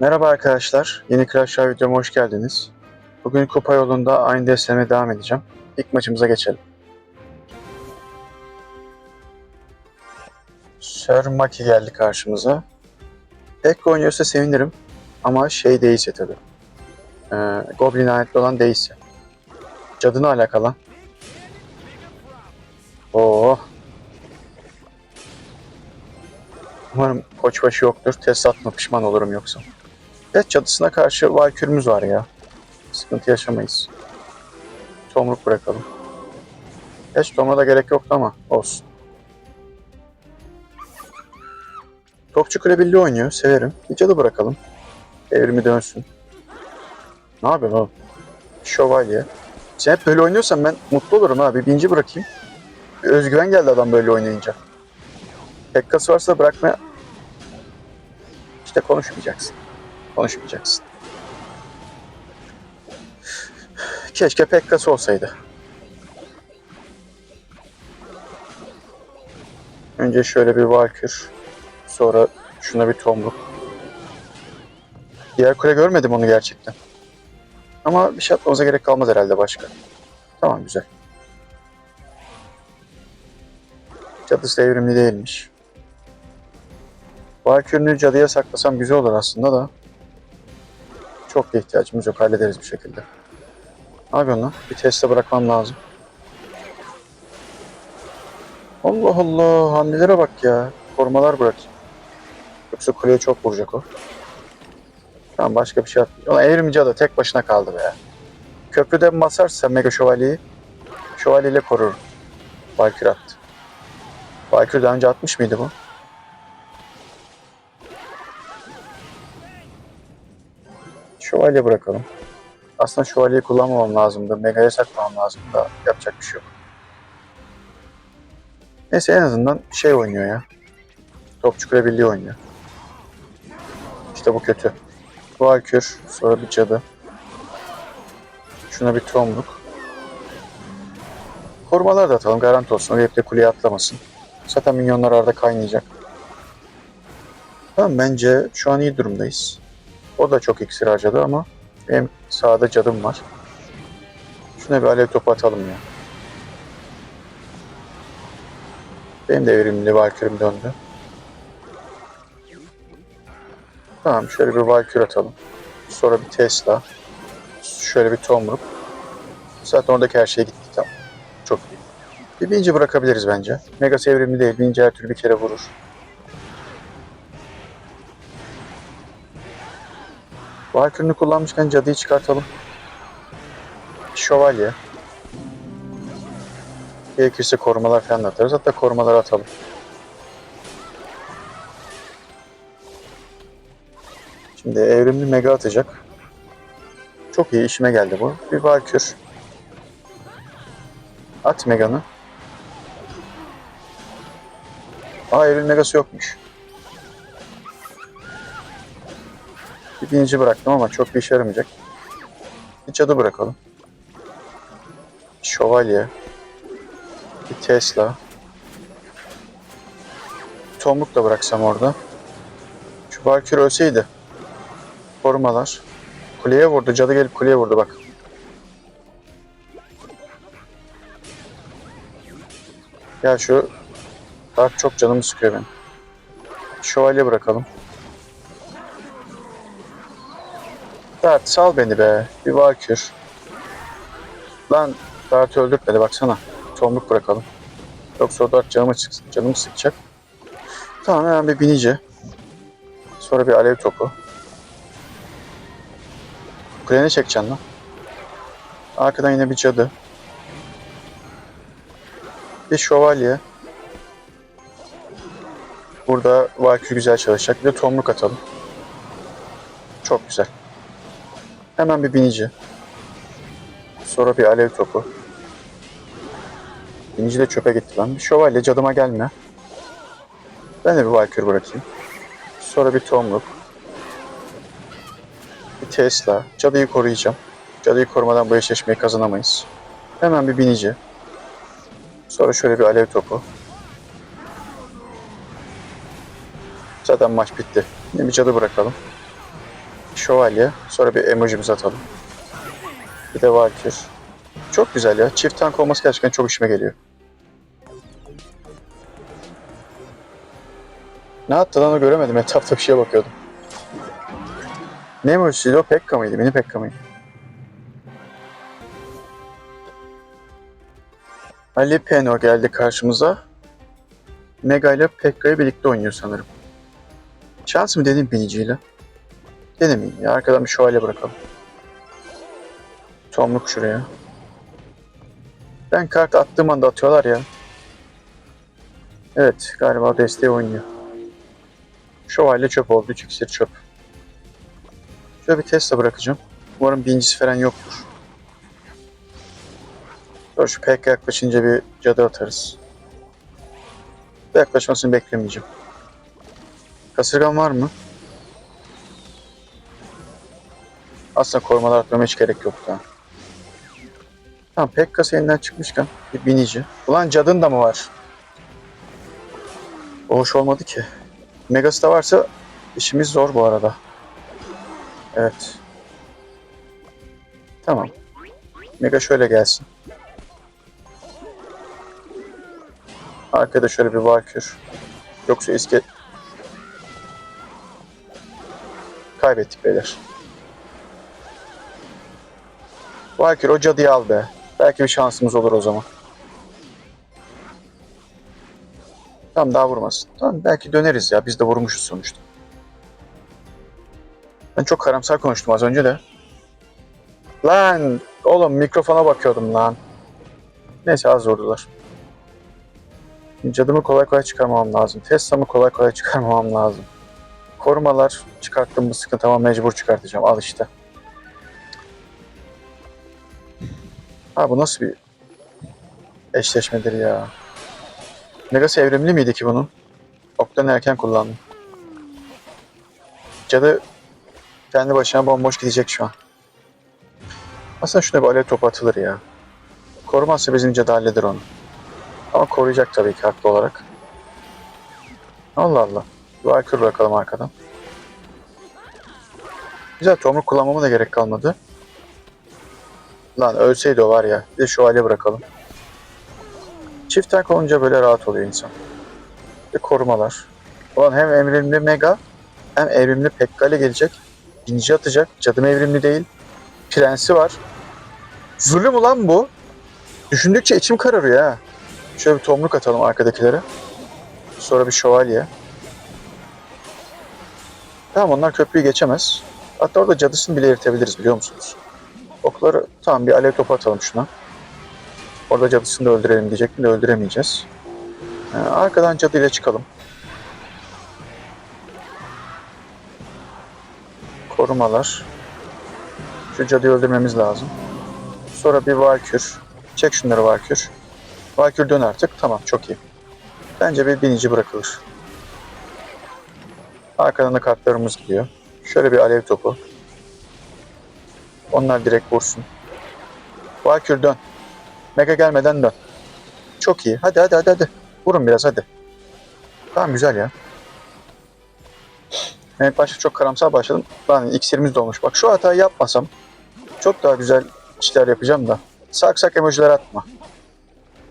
Merhaba arkadaşlar, yeni Crash Royale videoma hoş geldiniz. Bugün kupa yolunda aynı desteme devam edeceğim. İlk maçımıza geçelim. Sir Maki geldi karşımıza. Ekko oynuyorsa sevinirim ama şey değilse tabi. Ee, Goblin ayetli olan değilse. Cadına alakalı. Oo. Umarım koçbaşı yoktur. Test atma pişman olurum yoksa. Evet çatısına karşı valkürümüz var ya. Sıkıntı yaşamayız. Tomruk bırakalım. Geç tomra da gerek yoktu ama olsun. Topçu Kule Birliği oynuyor. Severim. Bir cadı bırakalım. Evrimi dönsün. Ne yapıyorsun oğlum? Şövalye. Sen hep böyle oynuyorsan ben mutlu olurum abi. Binci bırakayım. Bir özgüven geldi adam böyle oynayınca. Pekkası varsa bırakmaya... İşte konuşmayacaksın. Konuşmayacaksın. Keşke Pekkas olsaydı. Önce şöyle bir Valkür. Sonra şuna bir Tomruk. Diğer kule görmedim onu gerçekten. Ama bir şey atmamıza gerek kalmaz herhalde başka. Tamam güzel. Cadısı evrimli değilmiş. Valkürünü cadıya saklasam güzel olur aslında da. Çok da ihtiyacımız yok. Hallederiz bir şekilde. Ne yapıyorsun lan? Bir teste bırakmam lazım. Allah Allah. Hamlelere bak ya. Korumalar bırak. Yoksa kuleye çok vuracak o. Tamam başka bir şey atmayacağım. Ulan evrimci cadı tek başına kaldı be. Köprüden basarsa Mega Şövalye'yi Şövalye ile korur. Valkür attı. Valkür daha önce atmış mıydı bu? Şövalye bırakalım. Aslında şövalyeyi kullanmamam lazımdı. Mega'ya saklamam lazım da yapacak bir şey yok. Neyse en azından şey oynuyor ya. Topçu Kule Birliği oynuyor. İşte bu kötü. Valkür, sonra bir cadı. Şuna bir tomruk. Korumalar da atalım garanti olsun. Hep de kuleye atlamasın. Zaten minyonlar arada kaynayacak. Tamam bence şu an iyi durumdayız. O da çok iksir harcadı ama benim sağda cadım var. Şuna bir alev topu atalım ya. Benim de evrimli valkürüm döndü. Tamam şöyle bir valkür atalım. Sonra bir Tesla. Şöyle bir tomruk. Zaten oradaki her şey gitti tamam. Çok iyi. Bir binci bırakabiliriz bence. Mega evrimli değil. Binci her türlü bir kere vurur. Valkürünü kullanmışken cadıyı çıkartalım. Şövalye. Gerekirse korumalar falan atarız. Hatta korumaları atalım. Şimdi evrimli mega atacak. Çok iyi işime geldi bu. Bir Valkür. At meganı. Aa evrim megası yokmuş. Bir binici bıraktım ama çok bir işe yaramayacak. Bir cadı bırakalım. Şövalye. Bir Tesla. Bir tomruk da bıraksam orada. Şu Valkür ölseydi. Korumalar. Kuleye vurdu. Cadı gelip kuleye vurdu bak. Ya şu Dark çok canımı sıkıyor benim. Şövalye bırakalım. Dart sal beni be. Bir Valkür. Lan Dart öldürtmedi baksana. Tomruk bırakalım. Yoksa o Dart canımı, sık, canımı sıkacak. Tamam hemen bir binici. Sonra bir alev topu. Kulene çekeceksin lan. Arkadan yine bir cadı. Bir şövalye. Burada Valkür güzel çalışacak. Bir de tomruk atalım. Çok güzel. Hemen bir binici. Sonra bir alev topu. Binici de çöpe gitti lan. Bir şövalye cadıma gelme. Ben de bir Valkür bırakayım. Sonra bir tomruk. Bir Tesla. Cadıyı koruyacağım. Cadıyı korumadan bu eşleşmeyi kazanamayız. Hemen bir binici. Sonra şöyle bir alev topu. Zaten maç bitti. Yine bir cadı bırakalım. Şövalye. Sonra bir emojimizi atalım. Bir de Valkür. Çok güzel ya. Çift tank olması gerçekten çok işime geliyor. Ne attı lan göremedim. Etrafta bir şeye bakıyordum. Ne emojisiydi o? Pekka mıydı? Mini Pekka mıydı? Ali Peno geldi karşımıza. Mega ile Pekka'yı birlikte oynuyor sanırım. Şans mı dedim biniciyle? Denemeyeyim ya. Arkadan bir şövalye bırakalım. Tomruk şuraya. Ben kart attığım anda atıyorlar ya. Evet galiba desteği oynuyor. Şövalye çöp oldu. Üç iksir çöp. Şöyle bir Tesla bırakacağım. Umarım birincisi falan yoktur. Dur şu PK yaklaşınca bir cadı atarız. Yaklaşmasını beklemeyeceğim. Kasırgan var mı? Aslında korumalar atmama hiç gerek yoktu. ha. Tamam Pekka elinden çıkmışken bir binici. Ulan cadın da mı var? O hoş olmadı ki. Megası da varsa işimiz zor bu arada. Evet. Tamam. Mega şöyle gelsin. Arkada şöyle bir Valkür. Yoksa isket... Kaybettik beyler. Valkür o cadıyı al be. Belki bir şansımız olur o zaman. Tamam daha vurmasın. Tamam belki döneriz ya. Biz de vurmuşuz sonuçta. Ben çok karamsar konuştum az önce de. Lan oğlum mikrofona bakıyordum lan. Neyse az vurdular. Cadımı kolay kolay çıkarmamam lazım. Tesla'mı kolay kolay çıkarmamam lazım. Korumalar çıkarttığım bu sıkıntı ama mecbur çıkartacağım. Al işte. Ha bu nasıl bir eşleşmedir ya. Megası evrimli miydi ki bunun? Oktan erken kullandım. Cadı kendi başına bomboş gidecek şu an. Aslında şuna bir alev topu atılır ya. Korumazsa bizim cadı halleder onu. Ama koruyacak tabii ki haklı olarak. Allah Allah. Valkür bırakalım arkadan. Güzel tomruk kullanmama da gerek kalmadı. Lan ölseydi o var ya. Bir de şövalye bırakalım. Çift tank olunca böyle rahat oluyor insan. Ve korumalar. Ulan hem evrimli Mega hem evrimli Pekka ile gelecek. İnci atacak. Cadım evrimli değil. Prensi var. Zulüm ulan bu. Düşündükçe içim kararıyor ha. Şöyle bir tomruk atalım arkadakilere. Sonra bir şövalye. Tamam onlar köprüyü geçemez. Hatta orada cadısını bile eritebiliriz biliyor musunuz? Okları tamam bir alev topu atalım şuna. Orada cadısını da öldürelim diyecektim de öldüremeyeceğiz. Ee, arkadan cadıyla çıkalım. Korumalar. Şu cadıyı öldürmemiz lazım. Sonra bir valkür. Çek şunları valkür. Valkür dön artık. Tamam çok iyi. Bence bir binici bırakılır. Arkadan da kartlarımız gidiyor. Şöyle bir alev topu. Onlar direkt vursun. Valkür dön. Mega gelmeden dön. Çok iyi. Hadi hadi hadi hadi. Vurun biraz hadi. Tamam güzel ya. İlk başta çok karamsar başladım. Lan iksirimiz dolmuş. Bak şu hatayı yapmasam çok daha güzel işler yapacağım da. Sak sak emojiler atma.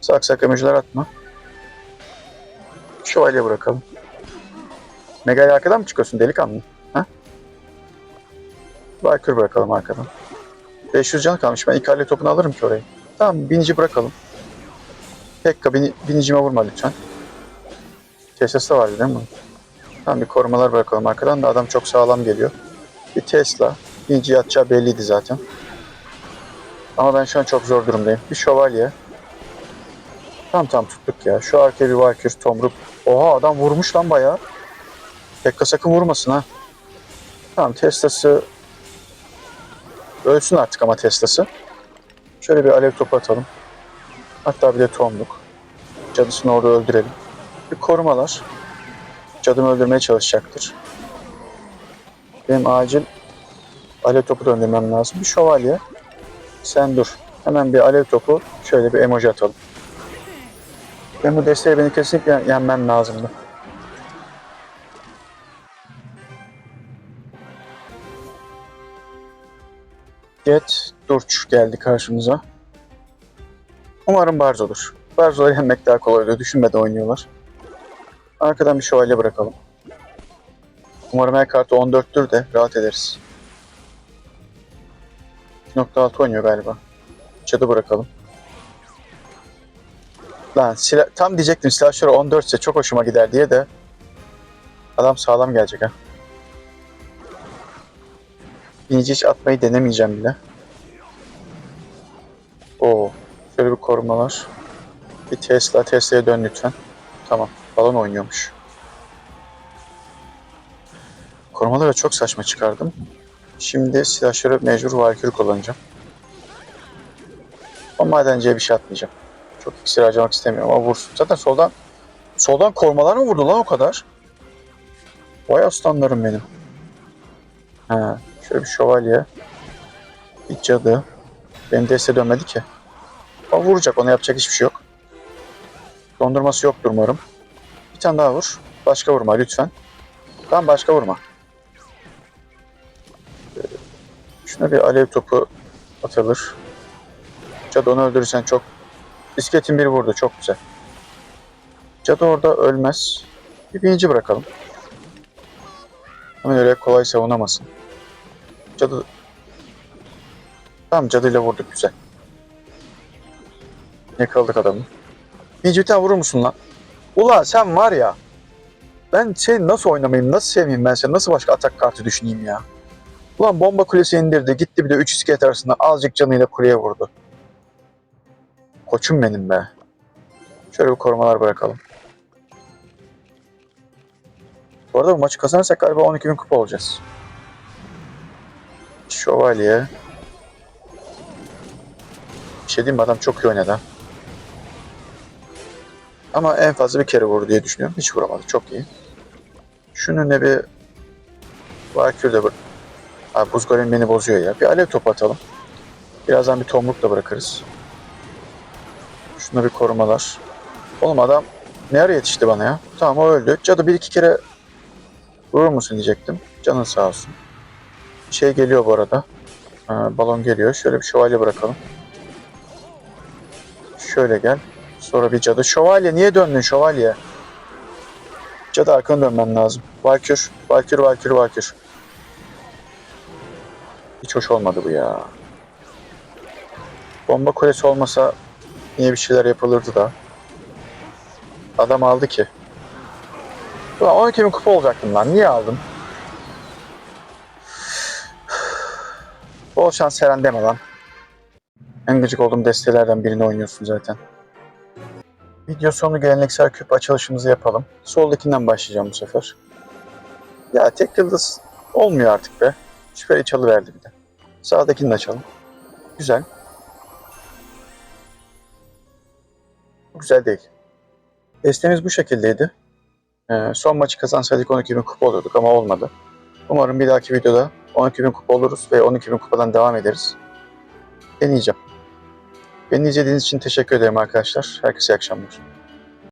Sak sak emojiler atma. Şövalye bırakalım. Mega'yı arkadan mı çıkıyorsun delikanlı? Ha? Valkür bırakalım arkadan. 500 can kalmış. Ben ikale topunu alırım ki orayı. Tamam binici bırakalım. Pekka bini, binicime vurma lütfen. Tesla vardı değil mi? bunun? Tamam bir korumalar bırakalım arkadan da adam çok sağlam geliyor. Bir Tesla. Binici yatacağı belliydi zaten. Ama ben şu an çok zor durumdayım. Bir şövalye. Tamam tamam tuttuk ya. Şu arkaya bir Valkür, Tomruk. Oha adam vurmuş lan bayağı. Pekka sakın vurmasın ha. Tamam Tesla'sı ölsün artık ama Tesla'sı. Şöyle bir alev topu atalım. Hatta bir de Tomruk. Cadısını orada öldürelim. Bir korumalar. Cadımı öldürmeye çalışacaktır. Benim acil alev topu döndürmem lazım. Bir şövalye. Sen dur. Hemen bir alev topu. Şöyle bir emoji atalım. Ben bu desteği beni kesinlikle yenmem lazımdı. Get Durç geldi karşımıza. Umarım Barz olur. Barzo'yu yenmek daha kolay oluyor. Düşünmeden oynuyorlar. Arkadan bir şövalye bırakalım. Umarım her kartı 14'tür de rahat ederiz. 2.6 oynuyor galiba. Çadı bırakalım. Lan silah, tam diyecektim silahşörü 14 ise çok hoşuma gider diye de adam sağlam gelecek ha. İnici hiç atmayı denemeyeceğim bile. Oo, şöyle bir korumalar. Bir Tesla, Tesla'ya dön lütfen. Tamam, balon oynuyormuş. Korumaları çok saçma çıkardım. Şimdi silahşörü mecbur Valkyrie kullanacağım. O madenciye bir şey atmayacağım. Çok iksir harcamak istemiyorum ama vursun. Zaten soldan soldan korumalar mı vurdu lan o kadar? Vay aslanlarım benim. Ha, şöyle bir şövalye. Bir cadı. Benim deste dönmedi ki. O vuracak ona yapacak hiçbir şey yok. Dondurması yoktur umarım. Bir tane daha vur. Başka vurma lütfen. Tamam başka vurma. Ee, Şuna bir alev topu atılır. Cadı onu öldürürsen çok... İskeletin biri vurdu çok güzel. Cadı orada ölmez. Bir binici bırakalım. Hemen öyle kolay savunamasın. Cadı... Tamam cadıyla vurduk güzel. Yakaladık adamı. Tane vurur musun lan? Ulan sen var ya. Ben seni nasıl oynamayayım, nasıl sevmeyeyim ben seni, nasıl başka atak kartı düşüneyim ya. Ulan bomba kulesi indirdi, gitti bir de 3 iskelet arasında azıcık canıyla kuleye vurdu. Koçum benim be. Şöyle bir korumalar bırakalım. Bu arada bu maçı kazanırsak galiba 12.000 kupa olacağız. Şövalye. Bir şey diyeyim mi adam çok iyi oynadı. Ama en fazla bir kere vurdu diye düşünüyorum. Hiç vuramadı. Çok iyi. Şunun ne bir Valkyrie de. Abi buz golem beni bozuyor ya. Bir alev topu atalım. Birazdan bir tomruk da bırakırız. Şuna bir korumalar. Oğlum adam ne ara yetişti bana ya? Tamam o öldü. Cadı bir iki kere vurur musun diyecektim. Canın sağ olsun. Şey geliyor bu arada. Ha, balon geliyor. Şöyle bir şövalye bırakalım. Şöyle gel. Sonra bir cadı. Şövalye niye döndün şövalye? Cadı arkanı dönmen lazım. Valkür, Valkür, Valkür, Valkür. Hiç hoş olmadı bu ya. Bomba kulesi olmasa yine bir şeyler yapılırdı da. Adam aldı ki. Ulan 12 bin kupa olacaktım lan. Niye aldım? Bol şans Seren deme lan. En gıcık olduğum destelerden birini oynuyorsun zaten. Video sonu geleneksel küp açılışımızı yapalım. Soldakinden başlayacağım bu sefer. Ya tek yıldız olmuyor artık be. Süper çalıverdi bir de. Sağdakini de açalım. Güzel. Güzel değil. Destemiz bu şekildeydi. Ee, son maçı kazansaydık 12.000 kupa oluyorduk ama olmadı. Umarım bir dahaki videoda 12.000 kupa oluruz ve 12.000 kupadan devam ederiz. Deneyeceğim. Beni izlediğiniz için teşekkür ederim arkadaşlar. Herkese iyi akşamlar.